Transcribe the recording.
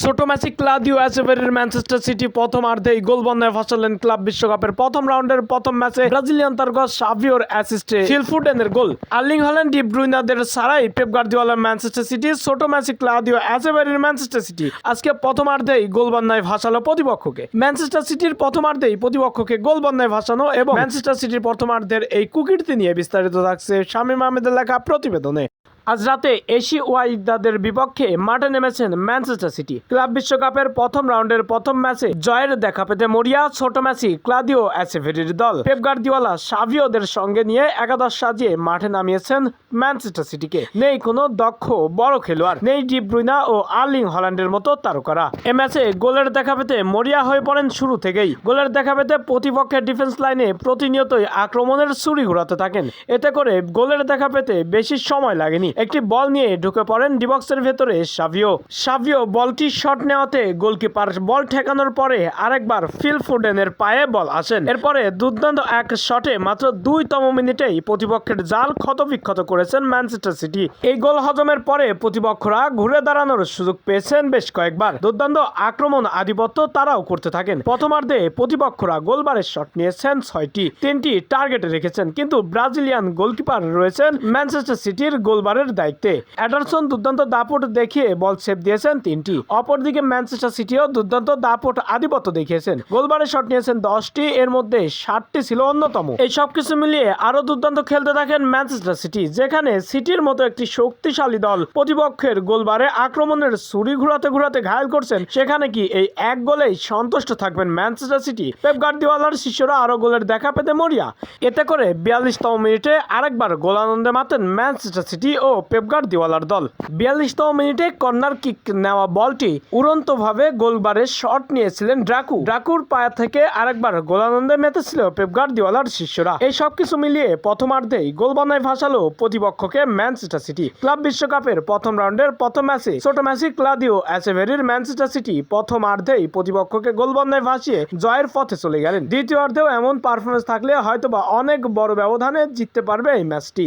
ছোট ম্যাচে ক্লাদিও অ্যাসেভেরির ম্যানচেস্টার সিটি প্রথমার্ধেই গোল বন্যায় ফসলেন ক্লাব বিশ্বকাপের প্রথম রাউন্ডের প্রথম ম্যাচে ব্রাজিলিয়ান তারকা সাভিওর অ্যাসিস্টে ফিলফুডেনের গোল। আর্লিং হল্যান্ড ডি ব্রুইনাদের সারাই পেপ গার্দিওলার ম্যানচেস্টার সিটি, ছোট ম্যাচে ক্লাদিও অ্যাসেভেরির ম্যানচেস্টার সিটি। আজকে প্রথমার্ধেই গোল বন্যায় ভাসালো প্রতিপক্ষকে। ম্যানচেস্টার সিটির প্রথমার্ধেই প্রতিপক্ষকে গোল বন্যায় ভাসানো এবং ম্যানচেস্টার সিটির প্রথমার্ধের এই কুকীর্তি নিয়ে বিস্তারিত থাকছে শামীম আহমেদের লেখা প্রতিবেদনে। আজ রাতে এশি ওয়াইদাদের বিপক্ষে মাঠে নেমেছেন ম্যানচেস্টার সিটি। ক্লাব বিশ্বকাপের প্রথম রাউন্ডের প্রথম ম্যাচে জয়ের দেখা পেতে মরিয়া, ছোট ম্যাচি ক্লাদিও অ্যাসেভেরির দল। পেপ গার্দিওয়ালা সাভিওদের সঙ্গে নিয়ে একাদশ সাজিয়ে মাঠে নামিয়েছেন ম্যানচেস্টার সিটিকে। নেই কোনো দক্ষ, বড় খেলোয়াড়। নেই ডিপ ও আর্লিং হল্যান্ডের মতো তারকারা। এ ম্যাচে গোলের দেখা পেতে মরিয়া হয়ে পড়েন শুরু থেকেই। গোলের দেখা পেতে প্রতিপক্ষের ডিফেন্স লাইনে প্রতিনিয়তই আক্রমণের ছুরি ঘোরাতে থাকেন। এতে করে গোলের দেখা পেতে বেশি সময় লাগেনি। একটি বল নিয়ে ঢুকে পড়েন ডিবক্সের ভেতরে সাভিও। সাভিও বলটি শট নেওয়াতে গোলকিপার বল ঠেকানোর পরে আরেকবার ফিল ফুডেনের পায়ে বল আসেন। এরপরে দুর্দান্ত এক শটে মাত্র দুইতম মিনিটেই প্রতিপক্ষের জাল ক্ষতবিক্ষত করেছেন ম্যানচেস্টার সিটি। এই গোল হজমের পরে প্রতিপক্ষরা ঘুরে দাঁড়ানোর সুযোগ পেয়েছেন বেশ কয়েকবার। দুর্দান্ত আক্রমণ আধিপত্য তারাও করতে থাকেন। প্রথমার্ধে প্রতিপক্ষরা গোলবারের শট নিয়েছেন ছয়টি। তিনটি টার্গেটে রেখেছেন, কিন্তু ব্রাজিলিয়ান গোলকিপার রয়েছেন ম্যানচেস্টার সিটির গোলবারের দায়িত্বে। অ্যাডারসন দুর্দান্ত দাপট দেখিয়ে বল সেভ দিয়েছেন তিনটি। অপরদিকে ম্যানচেস্টার সিটিও দুর্দান্ত দাপট আধিপত্য দেখিয়েছেন। গোলবারের শট নিয়েছেন দশটি, এর মধ্যে ষাটটি ছিল অন্যতম। এই সবকিছু মিলিয়ে আরও দুর্দান্ত খেলতে থাকেন ম্যানচেস্টার সিটি, যেখানে সিটির মতো একটি শক্তিশালী দল প্রতিপক্ষের গোলবারে আক্রমণের ছুরি ঘুরাতে ঘুরাতে ঘায়াল করছেন। সেখানে কি এই এক গোলেই সন্তুষ্ট থাকবেন ম্যানচেস্টার সিটি? পেপ গার্দিওয়ালার শিষ্যরা আরও গোলের দেখা পেতে মরিয়া। এতে করে বিয়াল্লিশতম মিনিটে আরেকবার গোল আনন্দে মাতেন ম্যানচেস্টার সিটি ও পেপ গার্দিওয়ালার দল। বিয়াল্লিশতম মিনিটে কর্নার কিক নেওয়া বলটি উড়ন্তভাবে গোলবারে শট নিয়েছিলেন ড্রাকু। ড্রাকুর পায়া থেকে আরেকবার গোলানন্দে মেতেছিল পেপ গার্দিওয়ালার শিষ্যরা। এই সবকিছু মিলিয়ে প্রথমার্ধেই গোল বানায় ভাসালো প্রতিপক্ষকে ম্যানচেস্টার সিটি। ক্লাব বিশ্বকাপের প্রথম রাউন্ডের প্রথম ম্যাচে, ছোট ম্যাচে ক্লাদিও অ্যাসেভেরির ম্যানচেস্টার সিটি প্রথমার্ধেই প্রতিপক্ষকে গোল বন্যায় ভাসিয়ে জয়ের পথে চলে গেলেন। দ্বিতীয়ার্ধেও এমন পারফরমেন্স থাকলে হয়তোবা অনেক বড় ব্যবধানে জিততে পারবে এই ম্যাচটি।